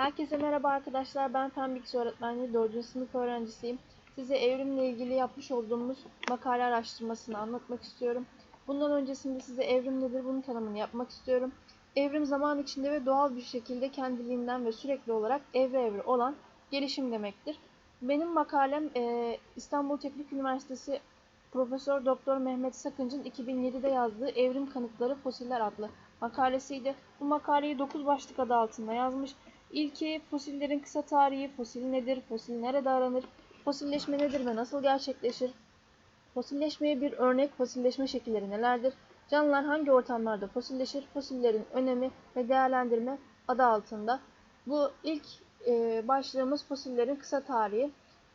Herkese merhaba arkadaşlar. Ben Fen Bilgisi Öğretmenliği 4. sınıf öğrencisiyim. Size evrimle ilgili yapmış olduğumuz makale araştırmasını anlatmak istiyorum. Bundan öncesinde size evrim nedir bunun tanımını yapmak istiyorum. Evrim zaman içinde ve doğal bir şekilde kendiliğinden ve sürekli olarak evre evre olan gelişim demektir. Benim makalem e, İstanbul Teknik Üniversitesi Profesör Doktor Mehmet Sakınç'ın 2007'de yazdığı Evrim Kanıtları Fosiller adlı makalesiydi. Bu makaleyi 9 başlık adı altında yazmış. İlki fosillerin kısa tarihi, fosil nedir, fosil nerede aranır, fosilleşme nedir ve nasıl gerçekleşir, fosilleşmeye bir örnek fosilleşme şekilleri nelerdir, canlılar hangi ortamlarda fosilleşir, fosillerin önemi ve değerlendirme adı altında. Bu ilk e, başlığımız fosillerin kısa tarihi.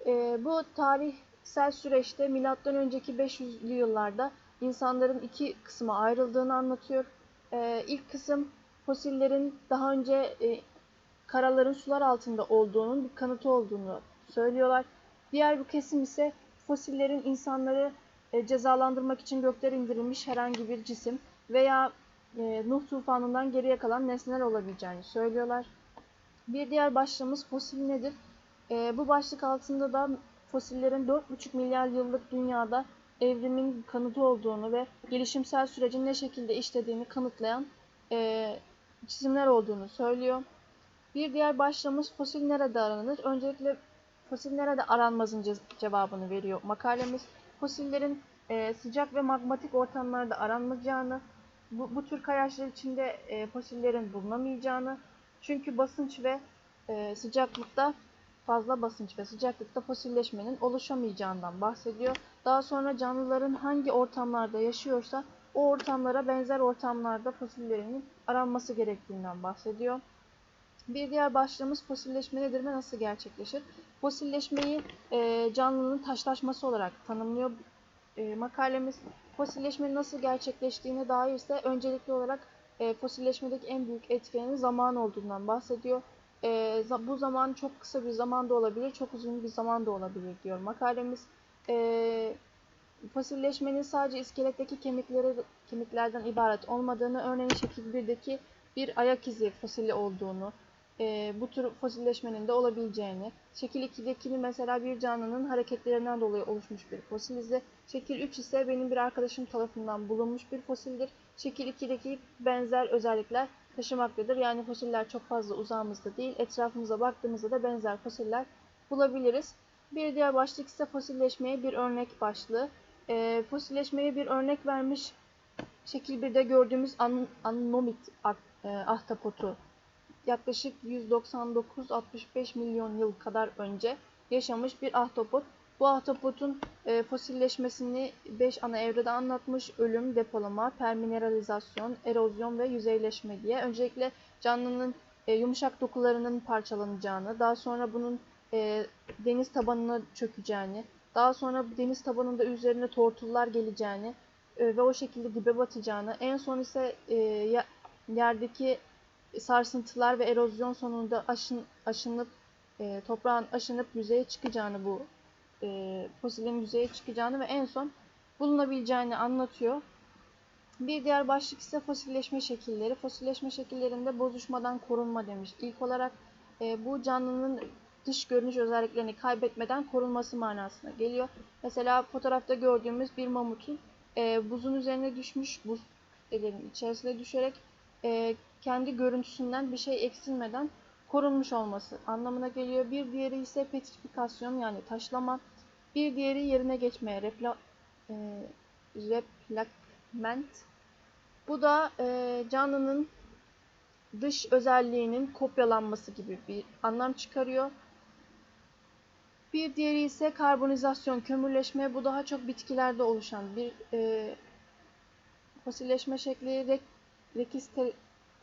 E, bu tarihsel süreçte milattan önceki 500'lü yıllarda insanların iki kısma ayrıldığını anlatıyor. E, ilk kısım fosillerin daha önce e, karaların sular altında olduğunun bir kanıtı olduğunu söylüyorlar. Diğer bir kesim ise fosillerin insanları e, cezalandırmak için gökten indirilmiş herhangi bir cisim veya e, Nuh tufanından geriye kalan nesneler olabileceğini söylüyorlar. Bir diğer başlığımız fosil nedir? E, bu başlık altında da fosillerin 4,5 milyar yıllık dünyada evrimin kanıtı olduğunu ve gelişimsel sürecin ne şekilde işlediğini kanıtlayan çizimler olduğunu söylüyor. Bir diğer başlığımız fosil nerede aranır? Öncelikle fosil nerede aranmazın cevabını veriyor makalemiz. Fosillerin e, sıcak ve magmatik ortamlarda aranmayacağını, bu, bu tür kayaçlar içinde e, fosillerin bulunamayacağını, çünkü basınç ve e, sıcaklıkta fazla basınç ve sıcaklıkta fosilleşmenin oluşamayacağından bahsediyor. Daha sonra canlıların hangi ortamlarda yaşıyorsa o ortamlara benzer ortamlarda fosillerinin aranması gerektiğinden bahsediyor. Bir diğer başlığımız fosilleşme nedir ve nasıl gerçekleşir? Fosilleşmeyi e, canlının taşlaşması olarak tanımlıyor e, makalemiz. Fosilleşmenin nasıl gerçekleştiğine dair ise öncelikli olarak e, fosilleşmedeki en büyük etkenin zaman olduğundan bahsediyor. E, bu zaman çok kısa bir zaman da olabilir, çok uzun bir zaman da olabilir diyor makalemiz. E, fosilleşmenin sadece iskeletteki kemikleri, kemiklerden ibaret olmadığını, örneğin şekil 1'deki bir ayak izi fosili olduğunu, e, bu tür fosilleşmenin de olabileceğini, şekil 2'deki mesela bir canlının hareketlerinden dolayı oluşmuş bir fosil izi, şekil 3 ise benim bir arkadaşım tarafından bulunmuş bir fosildir. Şekil 2'deki benzer özellikler taşımaktadır. Yani fosiller çok fazla uzağımızda değil, etrafımıza baktığımızda da benzer fosiller bulabiliriz. Bir diğer başlık ise fosilleşmeye bir örnek başlığı. E, fosilleşmeye bir örnek vermiş şekil 1'de gördüğümüz an anomit e, ahtapotu yaklaşık 199-65 milyon yıl kadar önce yaşamış bir ahtapot. Bu ahtapotun e, fosilleşmesini 5 ana evrede anlatmış. Ölüm, depolama, permineralizasyon, erozyon ve yüzeyleşme diye. Öncelikle canlının e, yumuşak dokularının parçalanacağını, daha sonra bunun e, deniz tabanına çökeceğini, daha sonra deniz tabanında üzerine tortullar geleceğini e, ve o şekilde dibe batacağını, en son ise e, yerdeki sarsıntılar ve erozyon sonunda aşın, aşınıp e, toprağın aşınıp yüzeye çıkacağını bu e, fosilin yüzeye çıkacağını ve en son bulunabileceğini anlatıyor. Bir diğer başlık ise fosilleşme şekilleri. Fosilleşme şekillerinde bozuşmadan korunma demiş. İlk olarak e, bu canlının dış görünüş özelliklerini kaybetmeden korunması manasına geliyor. Mesela fotoğrafta gördüğümüz bir mamutun e, buzun üzerine düşmüş, buz ellerinin içerisine düşerek e, kendi görüntüsünden bir şey eksilmeden korunmuş olması anlamına geliyor. Bir diğeri ise petrifikasyon yani taşlama. Bir diğeri yerine geçmeye repla, e, replakment. Bu da e, canlının dış özelliğinin kopyalanması gibi bir anlam çıkarıyor. Bir diğeri ise karbonizasyon, kömürleşme. Bu daha çok bitkilerde oluşan bir e, fosilleşme şekli. Re,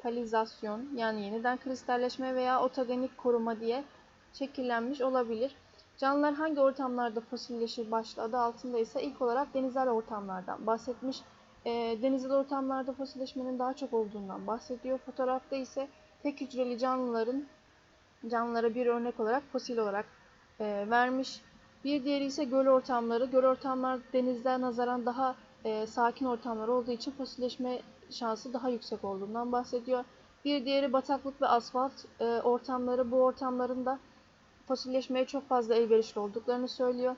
kristalizasyon yani yeniden kristalleşme veya otogenik koruma diye şekillenmiş olabilir. Canlılar hangi ortamlarda fosilleşir başlığı adı altında ise ilk olarak denizel ortamlardan bahsetmiş. E, denizel ortamlarda fosilleşmenin daha çok olduğundan bahsediyor. Fotoğrafta ise tek hücreli canlıların canlılara bir örnek olarak fosil olarak e, vermiş. Bir diğeri ise göl ortamları. Göl ortamlar denizden nazaran daha e, sakin ortamlar olduğu için fosilleşme şansı daha yüksek olduğundan bahsediyor. Bir diğeri bataklık ve asfalt e, ortamları. Bu ortamların da fosilleşmeye çok fazla elverişli olduklarını söylüyor.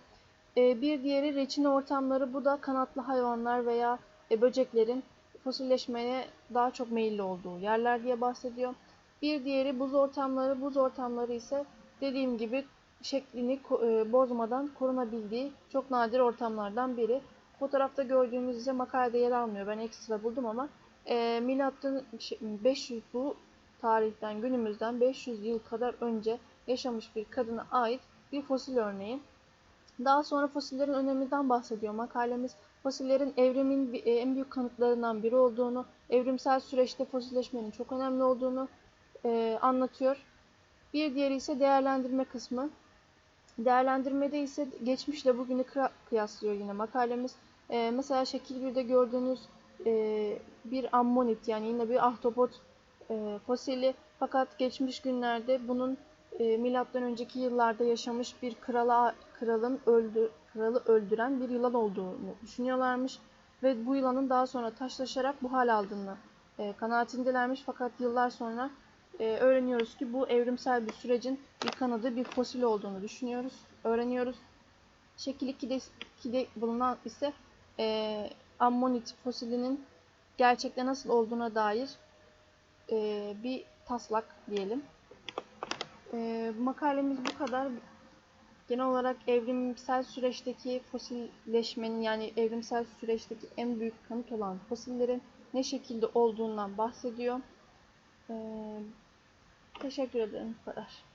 E, bir diğeri reçine ortamları. Bu da kanatlı hayvanlar veya e, böceklerin fosilleşmeye daha çok meyilli olduğu yerler diye bahsediyor. Bir diğeri buz ortamları. Buz ortamları ise dediğim gibi şeklini e, bozmadan korunabildiği çok nadir ortamlardan biri. Fotoğrafta gördüğünüz ise makalede yer almıyor. Ben ekstra buldum ama e, milattan şey, 500 bu tarihten günümüzden 500 yıl kadar önce yaşamış bir kadına ait bir fosil örneği. Daha sonra fosillerin öneminden bahsediyor makalemiz. Fosillerin evrimin e, en büyük kanıtlarından biri olduğunu, evrimsel süreçte fosilleşmenin çok önemli olduğunu e, anlatıyor. Bir diğeri ise değerlendirme kısmı. Değerlendirmede ise geçmişle bugünü kıyaslıyor yine makalemiz. E, mesela şekil 1'de gördüğünüz e, bir ammonit yani yine bir ahtapot e, fosili. Fakat geçmiş günlerde bunun e, milattan önceki yıllarda yaşamış bir krala kralın öldü kralı öldüren bir yılan olduğunu düşünüyorlarmış. Ve bu yılanın daha sonra taşlaşarak bu hal aldığını e, kanaatindelermiş. Fakat yıllar sonra e, öğreniyoruz ki bu evrimsel bir sürecin bir kanadı bir fosil olduğunu düşünüyoruz, öğreniyoruz. Şekil 2'de, 2'de bulunan ise e, ammonit fosilinin gerçekte nasıl olduğuna dair e, bir taslak diyelim. E, makalemiz bu kadar. Genel olarak evrimsel süreçteki fosilleşmenin yani evrimsel süreçteki en büyük kanıt olan fosillerin ne şekilde olduğundan bahsediyor. E, teşekkür ederim. Bu kadar.